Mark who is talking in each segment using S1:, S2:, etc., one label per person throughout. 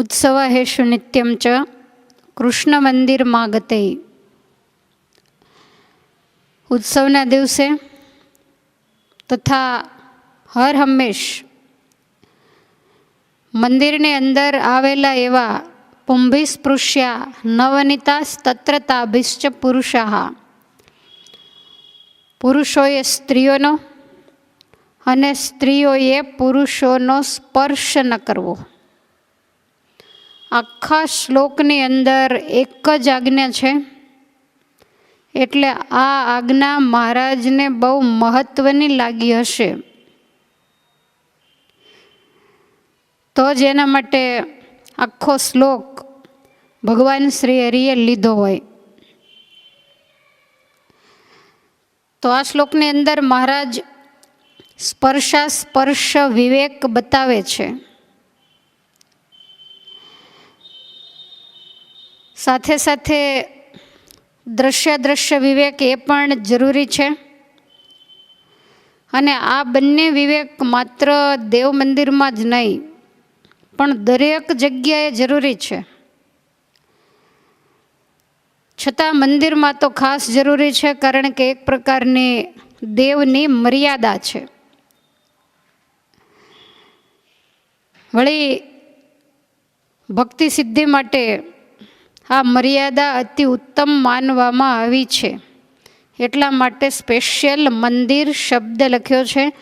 S1: ઉત્સવ હેશુ નિત્યમ ચ કૃષ્ણ મંદિરમાં ગતે ઉત્સવના દિવસે તથા હર હંમેશ મંદિરની અંદર આવેલા એવા પુંભી સ્પૃશ્યા નવનિતા તત્રતાભિશ્ચ પુરુષા પુરુષોએ સ્ત્રીઓનો અને સ્ત્રીઓએ પુરુષોનો સ્પર્શ ન કરવો આખા શ્લોકની અંદર એક જ આજ્ઞા છે. એટલે આ આજ્ઞા મહારાજને બહુ મહત્વની લાગી હશે. તો જ એના માટે આખો શ્લોક ભગવાન શ્રી હરિએ લીધો હોય. તો આ શ્લોકની અંદર મહારાજ સ્પર્શા સ્પર્શ વિવેક બતાવે છે. સાથે સાથે દ્રશ્ય દ્રશ્ય વિવેક એ પણ જરૂરી છે. અને આ બંને વિવેક માત્ર દેવ મંદિરમાં જ નહીં, પણ દરેક જગ્યાએ જરૂરી છે. છતાં મંદિરમાં તો ખાસ જરૂરી છે, કારણ કે એક પ્રકારની દેવની મર્યાદા છે. વળી ભક્તિ સિદ્ધિ માટે આ મર્યાદા અતિ ઉત્તમ માનવામાં આવી છે. એટલા માટે સ્પેશિયલ મંદિર શબ્દ લખ્યો છે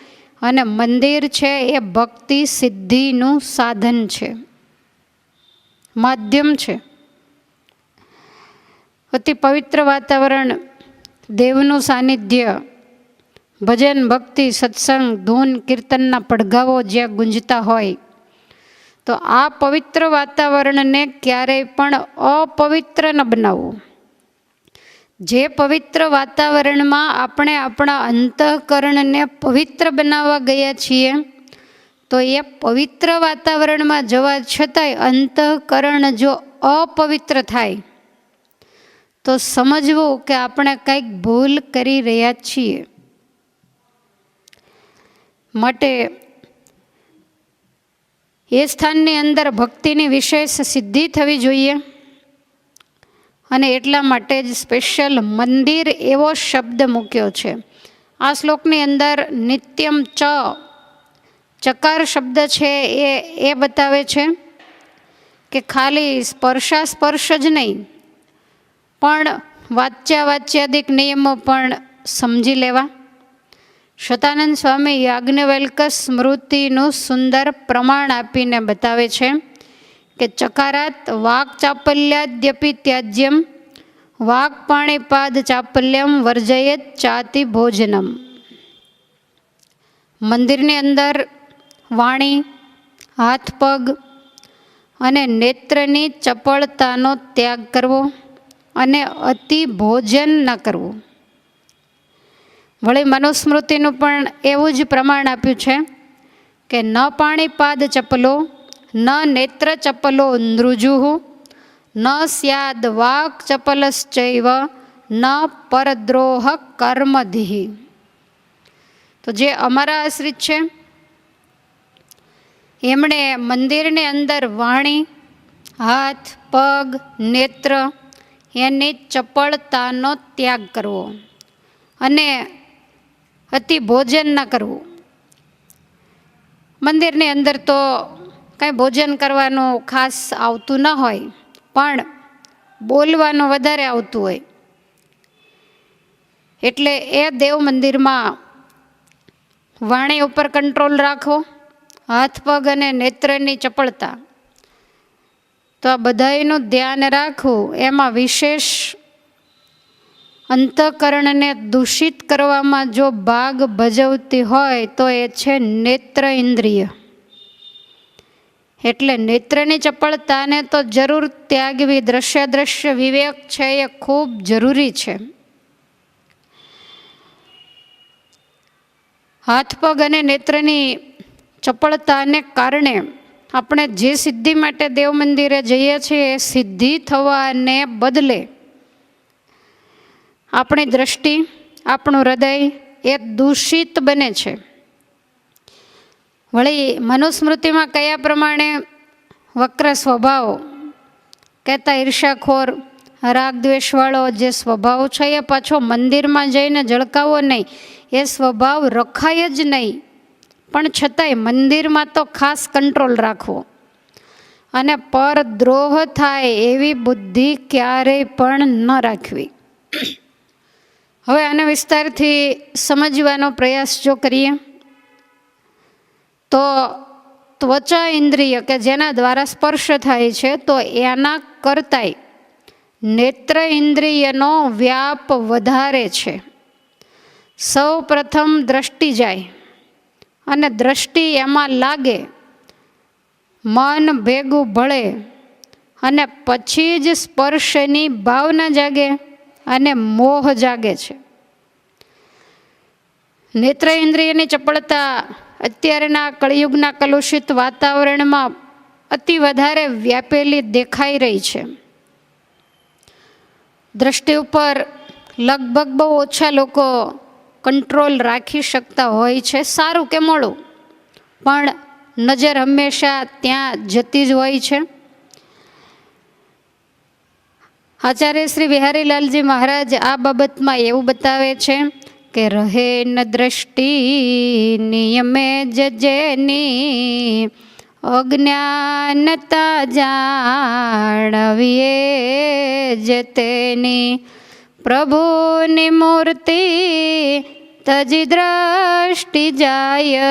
S1: અને મંદિર છે એ ભક્તિ સિદ્ધિનું સાધન છે. માધ્યમ છે. અતિ પવિત્ર વાતાવરણ, દેવનું સાનિધ્ય, ભજન ભક્તિ, સત્સંગ, ધૂન, કીર્તનના પડઘાઓ જ્યાં ગુંજતા હોય તો આ પવિત્ર વાતાવરણને ક્યારેય પણ અપવિત્ર ન બનાવવું. જે પવિત્ર વાતાવરણમાં આપણે આપણા અંતઃકરણને પવિત્ર બનાવવા ગયા છીએ, તો એ પવિત્ર વાતાવરણમાં જવા છતાંય અંતઃકરણ જો અપવિત્ર થાય, તો સમજવું કે આપણે કંઈક ભૂલ કરી રહ્યા છીએ. માટે એ સ્થાનની અંદર ભક્તિની વિશેષ સિદ્ધિ થવી જોઈએ. અને એટલા માટે જ સ્પેશિયલ મંદિર એવો શબ્દ મૂક્યો છે. આ શ્લોકની અંદર નિત્યમ ચ, ચકાર શબ્દ છે એ એ બતાવે છે કે ખાલી સ્પર્શા સ્પર્શ જ નહીં, પણ વાચ્યા વાચ્યાદિક નિયમો પણ સમજી લેવા. શતાનંદ સ્વામી યાજ્ઞવલ્ક સ્મૃતિનું સુંદર પ્રમાણ આપીને બતાવે છે કે ચકારાત વાક ચાપલ્યાદ્યપી ત્યાજ્યમ, વાક પાણીપાદ ચાપલ્યમ વર્જયત ચાતિ ભોજનમ. મંદિરની અંદર વાણી, હાથ પગ અને નેત્રની ચપળતાનો ત્યાગ કરવો અને અતિ ભોજન ન કરવું. વળી મનુસ્મૃતિનું પણ એવું જ પ્રમાણ આપ્યું છે કે ન પાણીપાદ ચપલો, ન નેત્ર ચપલો નૃજુહુ, ન સ્યાદ વાક ચપલશ્ચૈવ, ન પરદ્રોહ કર્મધિ. તો જે અમારા આશ્રિત છે, એમણે મંદિરની અંદર વાણી, હાથ, પગ, નેત્ર, એની ચપળતાનો ત્યાગ કરવો. અને અતિ ભોજન ન કરવું. મંદિરની અંદર તો કાંઈ ભોજન કરવાનું ખાસ આવતું ન હોય, પણ બોલવાનું વધારે આવતું હોય. એટલે એ દેવ મંદિરમાં વાણી ઉપર કંટ્રોલ રાખો હાથ, પગ અને નેત્રની ચપળતા. તો આ બધાયનું ધ્યાન રાખવું, એમાં વિશેષ અંતઃકરણને દૂષિત કરવામાં જો ભાગ ભજવતી હોય તો એ છે નેત્ર ઇન્દ્રિય. એટલે નેત્રની ચપળતાને તો જરૂર ત્યાગવી દ્રશ્ય દ્રશ્ય વિવેક છે એ ખૂબ જરૂરી છે. હાથ, પગ અને નેત્રની ચપળતાને કારણે આપણે જે સિદ્ધિ માટે દેવ મંદિરે જઈએ છીએ એ સિદ્ધિ થવાને બદલે આપણી દ્રષ્ટિ, આપણું હૃદય એ દૂષિત બને છે. વળી મનુસ્મૃતિમાં કયા પ્રમાણે વક્ર સ્વભાવ? કહેતા ઈર્ષાખોર રાગ દ્વેષવાળો જે સ્વભાવ છે એ પાછો મંદિરમાં જઈને ઝળકાવો નહીં, એ સ્વભાવ રખાય જ નહીં. પણ છતાંય મંદિરમાં તો ખાસ કંટ્રોલ રાખવો. અને પર દ્રોહ થાય એવી બુદ્ધિ ક્યારેય પણ ન રાખવી. હવે આને વિસ્તારથી સમજવાનો પ્રયાસ જો કરીએ, તો ત્વચા ઇન્દ્રિય કે જેના દ્વારા સ્પર્શ થાય છે, તો એના કરતાંય નેત્ર ઇન્દ્રિયનો વ્યાપ વધારે છે. સૌ પ્રથમ દ્રષ્ટિ જાય અને દ્રષ્ટિ એમાં લાગે, મન ભેગું ભળે અને પછી જ સ્પર્શની ભાવના જાગે. અને મોહ જાગે છે. નેત્ર ઇન્દ્રિયની ચપળતા અત્યારના કળિયુગના કલુષિત વાતાવરણમાં અતિ વધારે વ્યાપેલી દેખાઈ રહી છે. દ્રષ્ટિ ઉપર લગભગ બહુ ઓછા લોકો કંટ્રોલ રાખી શકતા હોય છે, સારું કે મોડું. પણ નજર હંમેશા ત્યાં જતી જ હોય છે. આચાર્ય શ્રી બિહારીલાલજી મહારાજ આ બાબતમાં એવું બતાવે છે કે રહે ન દ્રષ્ટિ નિયમે જજેની અજ્ઞાનતા જાણવીએ જ તેની. પ્રભુની મૂર્તિ તજી દ્રષ્ટિ જાય.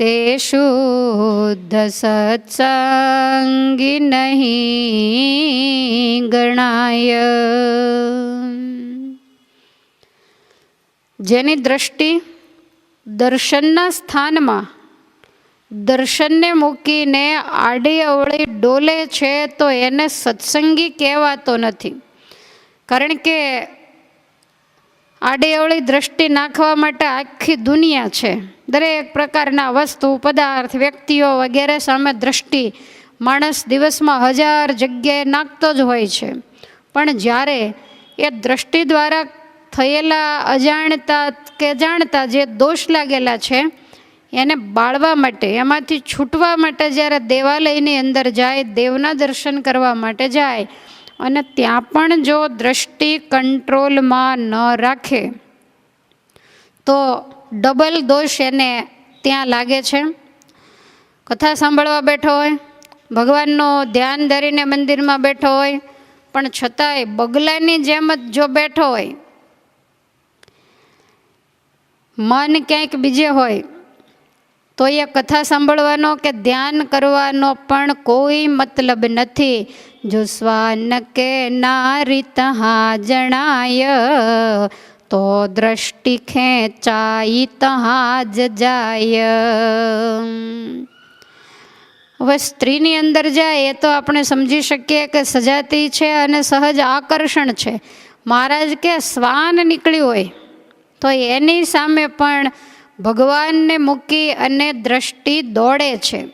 S1: તે શુદ્ધ સત્સંગી નહીં ગણાય જેની દ્રષ્ટિ દર્શનના સ્થાનમાં દર્શનને મૂકીને આડી અવળી ડોલે છે તો એને સત્સંગી કહેવાતો નથી. કારણ કે આડી અવળી દ્રષ્ટિ નાખવા માટે આખી દુનિયા છે. દરેક પ્રકારના વસ્તુ, પદાર્થ, વ્યક્તિઓ વગેરે સામે દ્રષ્ટિ. માણસ દિવસમાં હજાર જગ્યાએ નાખતો જ હોય છે. પણ જ્યારે એ દ્રષ્ટિ દ્વારા થયેલા અજાણતા કે જાણતા જે દોષ લાગેલા છે, એને બાળવા માટે, એમાંથી છૂટવા માટે જ્યારે દેવાલયની અંદર જાય, દેવના દર્શન કરવા માટે જાય, અને ત્યાં પણ જો દ્રષ્ટિ કંટ્રોલમાં ન રાખે, તો ડબલ દોષ એને ત્યાં લાગે છે. કથા સાંભળવા બેઠો હોય, ભગવાનનું ધ્યાન ધરીને મંદિરમાં બેઠો હોય, પણ છતાંય બગલાની જેમ જ જો બેઠો હોય, મન ક્યાંક બીજે હોય, તો એ કથા સાંભળવાનો કે ધ્યાન કરવાનો પણ કોઈ મતલબ નથી. જો સ્વાન કે નારી તહા જણાય તો દ્રષ્ટિ ખેંચાઈ તહા જ જાય હવે સ્ત્રીની અંદર જાય એ તો આપણે સમજી શકીએ કે સજાતી છે અને સહજ આકર્ષણ છે. મહારાજ કે શ્વાન નીકળ્યું હોય તો એની સામે પણ ભગવાનને મૂકી અને દ્રષ્ટિ દોડે છે.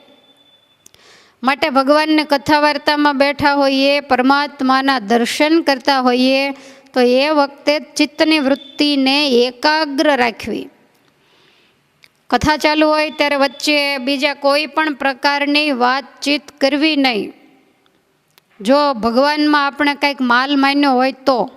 S1: માટે ભગવાનને કથા વાર્તામાં બેઠા હોઈએ, પરમાત્માના દર્શન કરતા હોઈએ તો એ વખતે ચિત્તની વૃત્તિને એકાગ્ર રાખવી. કથા ચાલુ હોય ત્યારે વચ્ચે બીજા કોઈ પણ પ્રકારની વાતચીત કરવી નહીં. જો ભગવાનમાં આપણે કંઈક માલ માન્યો હોય તો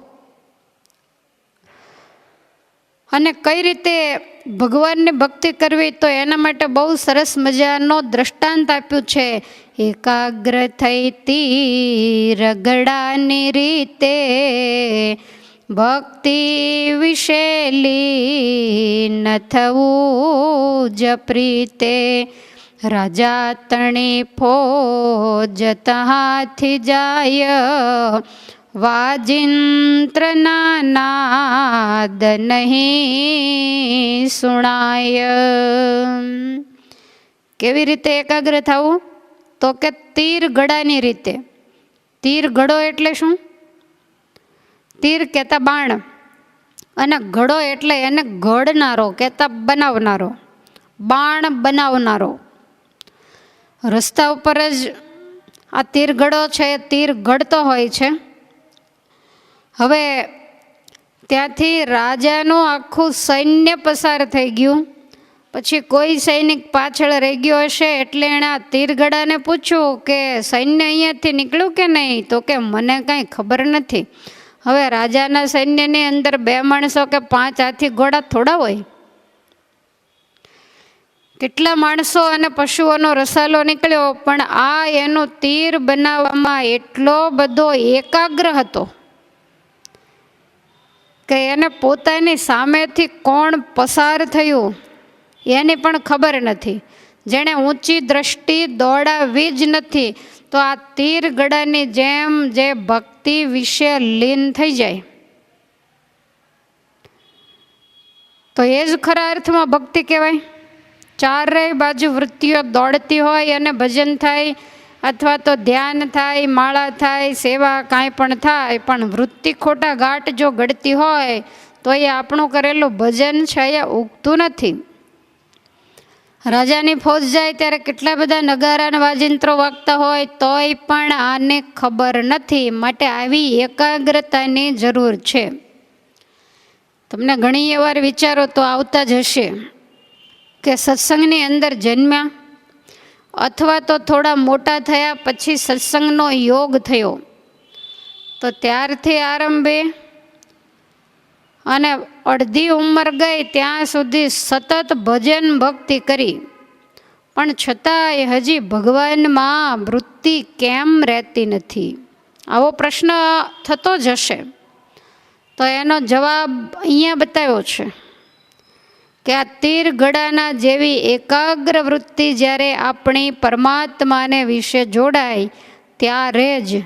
S1: અને કઈ રીતે ભગવાનની ભક્તિ કરવી તો એના માટે બહુ સરસ મજાનો દ્રષ્ટાંત આપ્યું છે. એકાગ્ર થઈ રગડાની રીતે ભક્તિ વિશેલી ન થવું જ પ્રીતે. રાજા તણી ફોજ તહાથી જાય વાજિંત્રના નાદ નહીં સુણાય. કેવી રીતે એકાગ્ર થવું? તો કે તીર ગળાની રીતે. તીર ગળો એટલે શું? તીર કહેતા બાણ. અને ઘડો એટલે એને ઘડનારો, કહેતા બનાવનારો. બાણ બનાવનારો. રસ્તા ઉપર જ આ તીર ગળો છે, તીર ગળતો હોય છે. હવે ત્યાંથી રાજાનું આખું સૈન્ય પસાર થઈ ગયું. પછી કોઈ સૈનિક પાછળ રહી ગયો હશે એટલે એણે આ તીરગડાને પૂછ્યું કે, સૈન્ય અહીંયાથી નીકળ્યું કે નહીં? તો કે, મને કાંઈ ખબર નથી. હવે રાજાના સૈન્યની અંદર બે માણસો કે પાંચ હાથી ઘોડા થોડા હોય. કેટલા માણસો અને પશુઓનો રસાલો નીકળ્યો, પણ આ એનું તીર બનાવવામાં એટલો બધો એકાગ્ર હતો. કે એને પોતાની સામેથી કોણ પસાર થયું, એની પણ ખબર નથી. જેણે ઊંચી દ્રષ્ટિ દોડાવી જ નથી, તો આ તીર ગળાની જેમ જે ભક્તિ વિશે લીન થઈ જાય. તો એ જ ખરા અર્થમાં ભક્તિ કહેવાય? ચારેય બાજુ વૃત્તિઓ દોડતી હોય અને ભજન થાય અથવા તો ધ્યાન થાય, માળા થાય, સેવા કાંઈ પણ થાય, પણ વૃત્તિ ખોટા ગાંઠ જો ગળતી હોય, તો એ આપણું કરેલું ભજન છે, એ ઉગતું નથી. રાજાની ફોજ જાય ત્યારે કેટલા બધા નગારા વાજિંત્રો વાગતા હોય, તોય પણ આને ખબર નથી. માટે આવી એકાગ્રતાની જરૂર છે. તમને ઘણી વાર વિચારો તો આવતા જ હશે કે સત્સંગની અંદર જન્મ્યા અથવા તો થોડા મોટા થયા પછી સત્સંગનો યોગ થયો. તો ત્યારથી આરંભે અને અડધી ઉંમર ગઈ ત્યાં સુધી સતત ભજન ભક્તિ કરી. પણ છતાંય હજી ભગવાનમાં વૃત્તિ કેમ રહેતી નથી? આવો પ્રશ્ન થતો જ હશે. તો એનો જવાબ અહીંયા બતાવ્યો છે. કે આ તીર ગળાના જેવી એકાગ્ર વૃત્તિ જ્યારે આપણી પરમાત્માને વિશે જોડાય, ત્યારે જ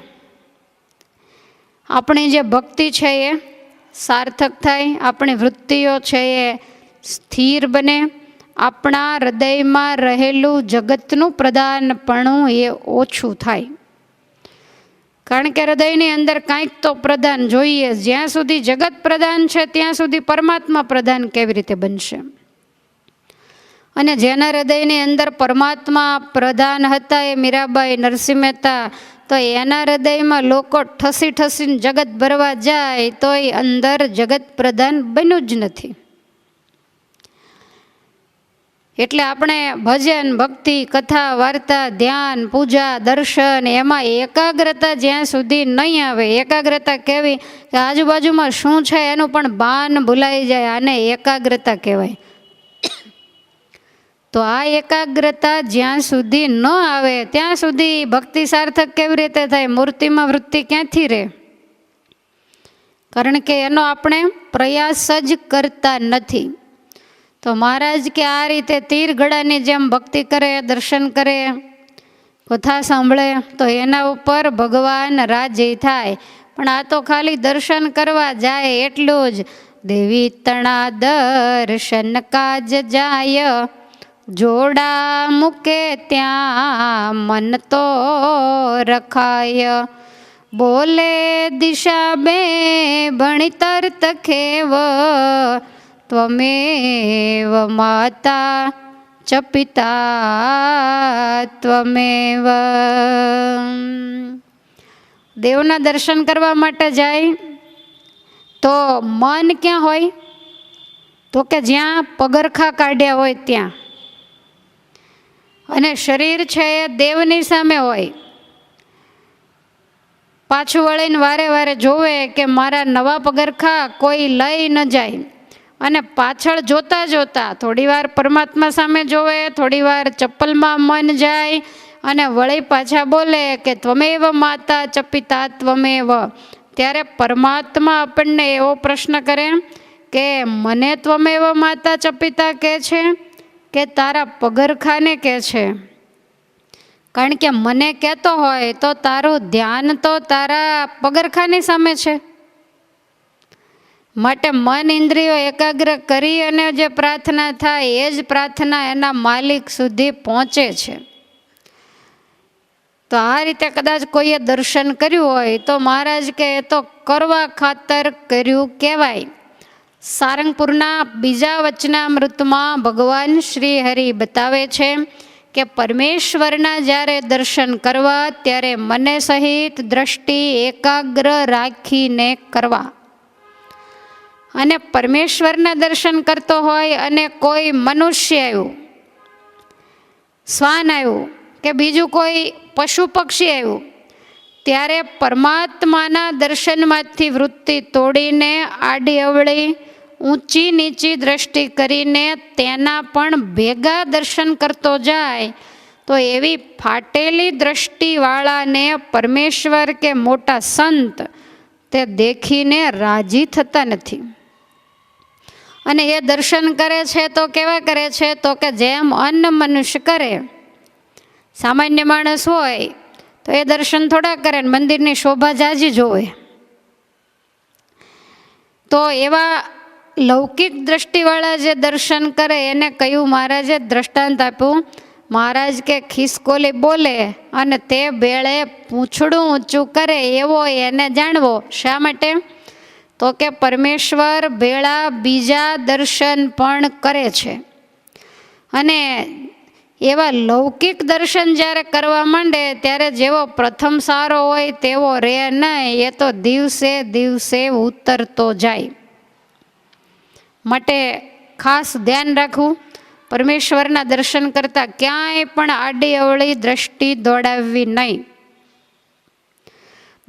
S1: આપણી જે ભક્તિ છે એ સાર્થક થાય, આપણી વૃત્તિઓ છે એ સ્થિર બને. આપણા હૃદયમાં રહેલું જગતનું પ્રધાનપણું એ ઓછું થાય. કારણ કે હૃદયની અંદર કાંઈક તો પ્રધાન જોઈએ. જ્યાં સુધી જગત પ્રધાન છે, ત્યાં સુધી પરમાત્મા પ્રધાન કેવી રીતે બનશે? અને જેના હૃદયની અંદર પરમાત્મા પ્રધાન હતા એ મીરાબાઈ નરસિંહ મહેતા, તો એના હૃદયમાં લોકો ઠસી ઠસીને જગત ભરવા જાય, તોય અંદર જગત પ્રધાન બન્યું જ નથી. એટલે આપણે ભજન, ભક્તિ, કથા, વાર્તા, ધ્યાન, પૂજા, દર્શન એમાં એકાગ્રતા જ્યાં સુધી નહીં આવે, એકાગ્રતા કેવી કે આજુબાજુમાં શું છે એનું પણ બાન ભૂલાઈ જાય આને એકાગ્રતા કહેવાય. તો આ એકાગ્રતા જ્યાં સુધી ન આવે, ત્યાં સુધી ભક્તિ સાર્થક કેવી રીતે થાય? મૂર્તિમાં વૃત્તિ ક્યાંથી રહે? કારણ કે એનો આપણે પ્રયાસ જ કરતા નથી. તો મહારાજ કે આ રીતે તીર ગળાની જેમ ભક્તિ કરે, દર્શન કરે, કથા સાંભળે, તો એના ઉપર ભગવાન રાજી થાય. પણ આ તો ખાલી દર્શન કરવા જાય એટલું જ. દેવી તણા દર્શન કાજ જાય. જોડા મૂકે ત્યાં મન તો રખાય. બોલે દિશા બે ભણતર તખેવ ત્વમેવ માતા ચ પિતા ત્વમેવ દેવના દર્શન કરવા માટે જાય તો મન ક્યાં હોય? તો કે જ્યાં પગરખા કાઢ્યા હોય ત્યાં. અને શરીર છે એ દેવની સામે હોય. પાછું વળીને વારે વારે જોવે કે મારા નવા પગરખા કોઈ લઈ ન જાય. અને પાછળ જોતા જોતા થોડીવાર પરમાત્મા સામે જોવે, થોડીવાર ચપ્પલમાં મન જાય અને વળી પાછા બોલે કે ત્વમેવ માતા ચપિતા, ત્વમેવ. ત્યારે પરમાત્મા આપણને એવો પ્રશ્ન કરે કે, મને ત્વમેવ માતા ચપિતા કહે છે કે તારા પગરખાને કહે છે? કારણ કે મને કહેતો હોય તો તારું ધ્યાન તો તારા પગરખાની સામે છે. માટે મન ઇન્દ્રિયો એકાગ્ર કરી અને જે પ્રાર્થના થાય, એ જ પ્રાર્થના એના માલિક સુધી પહોંચે છે. તો આ રીતે કદાચ કોઈએ દર્શન કર્યું હોય, તો મહારાજ કે, એ તો કરવા ખાતર કર્યું કહેવાય. સારંગપુરના બીજા વચનામૃતમાં ભગવાન શ્રી હરિ બતાવે છે કે, પરમેશ્વરના જ્યારે દર્શન કરવા, ત્યારે મને સહિત દ્રષ્ટિ એકાગ્ર રાખીને કરવા. અને પરમેશ્વરના દર્શન કરતો હોય અને કોઈ મનુષ્ય આવ્યું, શ્વાન આવ્યું કે બીજું કોઈ પશુ પક્ષી આવ્યું, ત્યારે પરમાત્માના દર્શનમાંથી વૃત્તિ તોડીને આડી અવળી ઊંચી નીચી દ્રષ્ટિ કરીને તેના પણ ભેગા દર્શન કરતો જાય, તો એવી ફાટેલી દ્રષ્ટિવાળાને પરમેશ્વર કે મોટા સંત તે દેખીને રાજી થતા નથી. અને એ દર્શન કરે છે તો કેવા કરે છે? તો કે જેમ અન્ન મનુષ્ય કરે, સામાન્ય માણસ હોય, તો એ દર્શન થોડા કરે ને મંદિરની શોભા જાજી જોવે. તો એવા લૌકિક દ્રષ્ટિવાળા જે દર્શન કરે, એને કહ્યું, મહારાજે, દ્રષ્ટાંત આપ્યું. મહારાજ કે ખિસકોલી બોલે અને તે બેળે પૂંછડું ઊંચું કરે, એવો એને જાણવો. શા માટે? તો કે પરમેશ્વર ભેળા બીજા દર્શન પણ કરે છે. અને એવા લૌકિક દર્શન જ્યારે કરવા માંડે, ત્યારે જેવો પ્રથમ સારો હોય તેવો રે નહીં, એ તો દિવસે દિવસે ઉતરતો જાય. માટે ખાસ ધ્યાન રાખવું, પરમેશ્વરના દર્શન કરતાં ક્યાંય પણ આડી અવળી દ્રષ્ટિ દોડાવવી નહીં.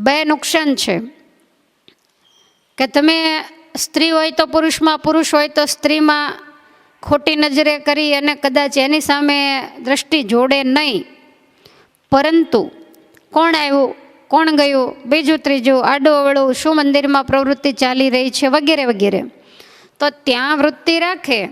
S1: બે નુકસાન છે. કે તમે સ્ત્રી હોય તો પુરુષમાં પુરુષ હોય તો સ્ત્રીમાં ખોટી નજરે કરી અને કદાચ એની સામે દ્રષ્ટિ જોડે નહીં. પરંતુ કોણ આવ્યું? કોણ ગયું? બીજું, ત્રીજું, આડું, અવળું, શું મંદિરમાં પ્રવૃત્તિ ચાલી રહી છે? વગેરે વગેરે. તો ત્યાં વૃત્તિ રાખે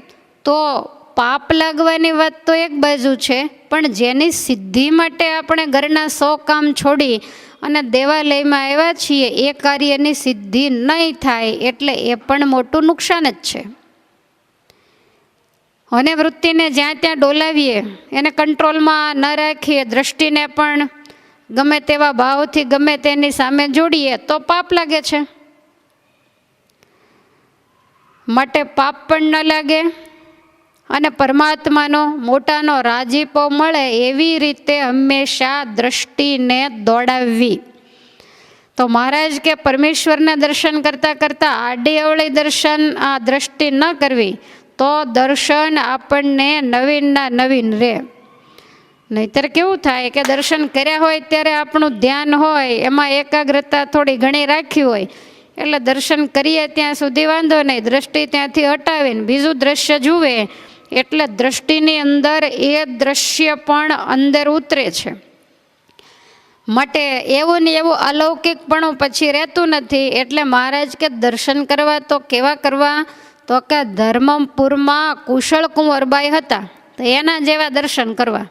S1: તો પાપ લાગવાની વાત તો એક બાજુ છે, પણ જેની સિદ્ધિ માટે આપણે ઘરના સો કામ છોડી અને દેવાલયમાં આવ્યા છીએ, એ કાર્યની સિદ્ધિ નહીં થાય એટલે એ પણ મોટું નુકસાન જ છે. અને વૃત્તિને જ્યાં ત્યાં ડોલાવીએ, એને કંટ્રોલમાં ન રાખીએ, દ્રષ્ટિને પણ ગમે તેવા ભાવથી ગમે તેની સામે જોડીએ, તો પાપ લાગે છે. માટે પાપ પણ ન લાગે અને પરમાત્માનો મોટાનો રાજીપો મળે એવી રીતે હંમેશા દ્રષ્ટિને દોડાવવી. તો મહારાજ કે પરમેશ્વરના દર્શન કરતાં કરતાં આડી અવળી દર્શન આ દ્રષ્ટિ ન કરવી, તો દર્શન આપણને નવીનના નવીન રહે નહીતર કેવું થાય કે દર્શન કર્યા હોય ત્યારે આપણું ધ્યાન હોય, એમાં એકાગ્રતા થોડી ઘણી રાખી હોય. એટલે દર્શન કરીએ ત્યાં સુધી વાંધો નહીં, દ્રષ્ટિ ત્યાંથી હટાવીને બીજું દ્રશ્ય જુએ એટલે દ્રષ્ટિની અંદર એ દ્રશ્ય પણ અંદર ઉતરે છે. માટે એવું ને એવું અલૌકિકપણું પછી રહેતું નથી, એટલે મહારાજ કે દર્શન કરવા તો કેવા કરવા? તો કે ધર્મપુરમાં કુશળ કુંવરબાઈ હતા, તો એના જેવા દર્શન કરવા.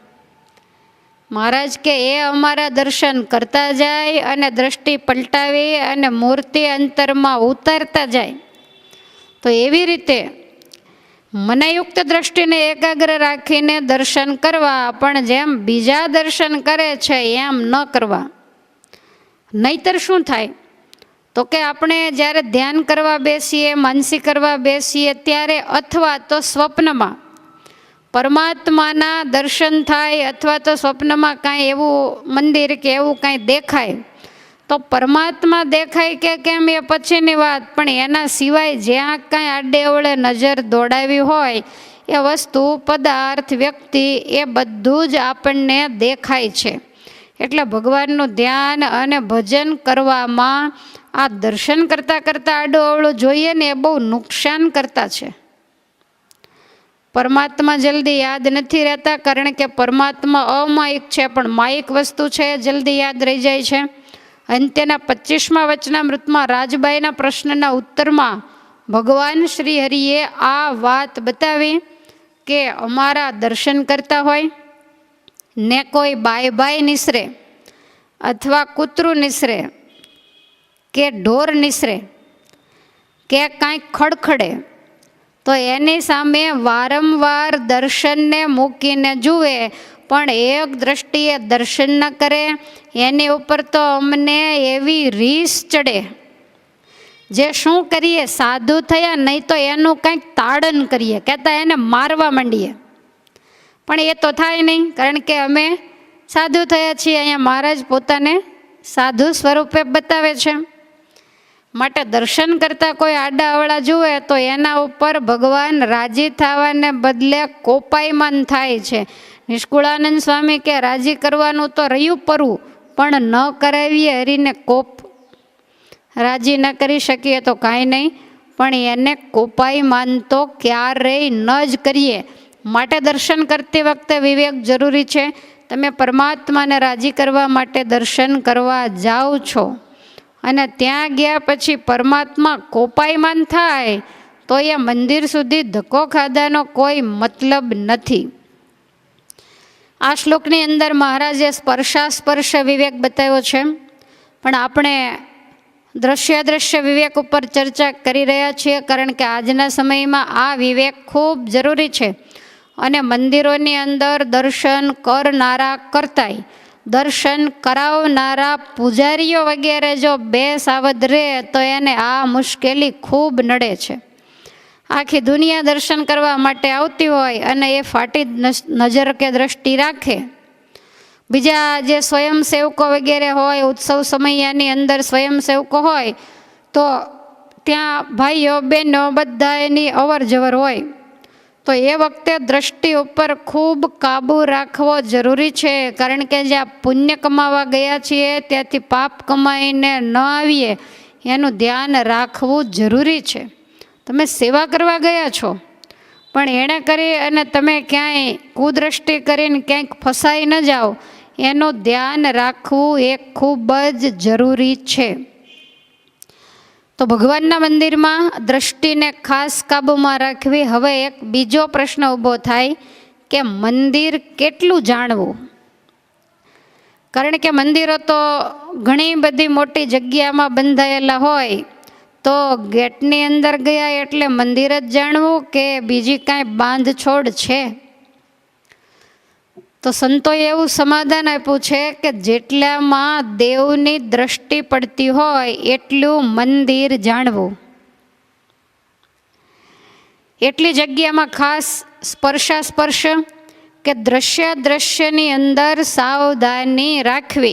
S1: મહારાજ કે એ અમારા દર્શન કરતા જાય અને દ્રષ્ટિ પલટાવી અને મૂર્તિ અંતરમાં ઉતારતા જાય. તો એવી રીતે મનયુક્ત દ્રષ્ટિને એકાગ્ર રાખીને દર્શન કરવા, પણ જેમ બીજા દર્શન કરે છે, એમ ન કરવા. નહીતર શું થાય? તો કે આપણે જ્યારે ધ્યાન કરવા બેસીએ, માનસી કરવા બેસીએ, ત્યારે અથવા તો સ્વપ્નમાં પરમાત્માના દર્શન થાય, અથવા તો સ્વપ્નમાં કાંઈ એવું મંદિર કે એવું કાંઈ દેખાય તો પરમાત્મા દેખાય કે કેમ એ પછીની વાત. પણ એના સિવાય જ્યાં કાંઈ આડેઅવળે નજર દોડાવી હોય, એ વસ્તુ, પદાર્થ, વ્યક્તિ, એ બધું જ આપણને દેખાય છે. એટલે ભગવાનનું ધ્યાન અને ભજન કરવામાં આ દર્શન કરતાં કરતાં આડું અવળું જોઈએ ને એ બહુ નુકસાન કરતા છે. પરમાત્મા જલ્દી યાદ નથી રહેતા, કારણ કે પરમાત્મા અમાયિક છે, પણ માયિક વસ્તુ છે જલ્દી યાદ રહી જાય છે. અંત્યના પચીસમાં વચનામૃતમાં રાજબાઈના પ્રશ્નના ઉત્તરમાં ભગવાન શ્રી હરિએ આ વાત બતાવી કે અમારા દર્શન કરતા હોય, ને કોઈ બાય બાય નિસરે અથવા કૂતરું નિસરે કે ઢોર નિસરે કે કાંઈક ખડખડે, તો એની સામે વારંવાર દર્શનને મૂકીને જુએ પણ એક દ્રષ્ટિએ દર્શન ન કરે, એની ઉપર તો અમને એવી રીસ ચડે. જે શું કરીએ, સાધુ થયા, નહીં તો એનું કંઈક તાડન કરીએ, કહેતા એને મારવા માંડીએ. પણ એ તો થાય નહીં, કારણ કે અમે સાધુ થયા છીએ, અહીંયા મહારાજ પોતાને સાધુ સ્વરૂપે બતાવે છે. માટે દર્શન કરતાં કોઈ આડા અવળા જુએ, તો એના ઉપર ભગવાન રાજી થવાને બદલે કોપાયમાન થાય છે. નિષ્કુળાનંદ સ્વામી કે, રાજી કરવાનું તો રહ્યું પરવું પણ ન કરાવીએ હરીને કોપ. રાજી ન કરી શકીએ તો કાંઈ નહીં, પણ એને કોપાઈ તો ક્યારેય ન જ કરીએ. માટે દર્શન કરતી વખતે વિવેક જરૂરી છે. તમે પરમાત્માને રાજી કરવા માટે દર્શન કરવા જાઓ છો. અને ત્યાં ગયા પછી પરમાત્મા કોપાયમાન થાય, તો એ મંદિર સુધી ધક્કો ખાધાનો કોઈ મતલબ નથી. આ શ્લોકની અંદર મહારાજે સ્પર્શાસ્પર્શ વિવેક બતાવ્યો છે. પણ આપણે દ્રશ્ય દ્રશ્ય વિવેક ઉપર ચર્ચા કરી રહ્યા છીએ કારણ કે આજના સમયમાં આ વિવેક ખૂબ જરૂરી છે. અને મંદિરોની અંદર દર્શન કરનારા કરતાય, દર્શન કરાવનારા પૂજારીઓ વગેરે જો બે સાવધ રહે તો એને આ મુશ્કેલી ખૂબ નડે છે. આખી દુનિયા દર્શન કરવા માટે આવતી હોય અને એ ફાટી નજર કે દ્રષ્ટિ રાખે. બીજા જે સ્વયંસેવકો વગેરે હોય, ઉત્સવ સમયની અંદર સ્વયંસેવકો હોય, તો ત્યાં ભાઈઓ, બહેનો બધા એની અવર જવર હોય. તો એ વખતે દ્રષ્ટિ ઉપર ખૂબ કાબુ રાખવો જરૂરી છે, કારણ કે જ્યાં પુણ્ય કમાવા ગયા છીએ, ત્યાંથી પાપ કમાઈને ન આવીએ, એનું ધ્યાન રાખવું જરૂરી છે. તમે સેવા કરવા ગયા છો. પણ એણે કરી અને તમે ક્યાંય કુદ્રષ્ટિ કરીને ક્યાંક ફસાઈ ન જાઓ. એનું ધ્યાન રાખવું એ ખૂબ જ જરૂરી છે. તો ભગવાનના મંદિરમાં દ્રષ્ટિને ખાસ કાબૂમાં રાખવી હવે એક બીજો પ્રશ્ન ઊભો થાય કે મંદિર કેટલું જાણવું? કારણ કે મંદિરો તો ઘણી બધી મોટી જગ્યામાં બંધાયેલા હોય. તો ગેટની અંદર ગયા એટલે મંદિર જ જાણવું કે બીજી કાંઈ બાંધછોડ છે? તો સંતોએ એવું સમાધાન આપ્યું છે કે જેટલામાં દેવની દ્રષ્ટિ પડતી હોય એટલું મંદિર જાણવું. એટલી જગ્યામાં ખાસ સ્પર્શાસ્પર્શ કે દ્રશ્ય દ્રશ્યની અંદર સાવધાની રાખવી.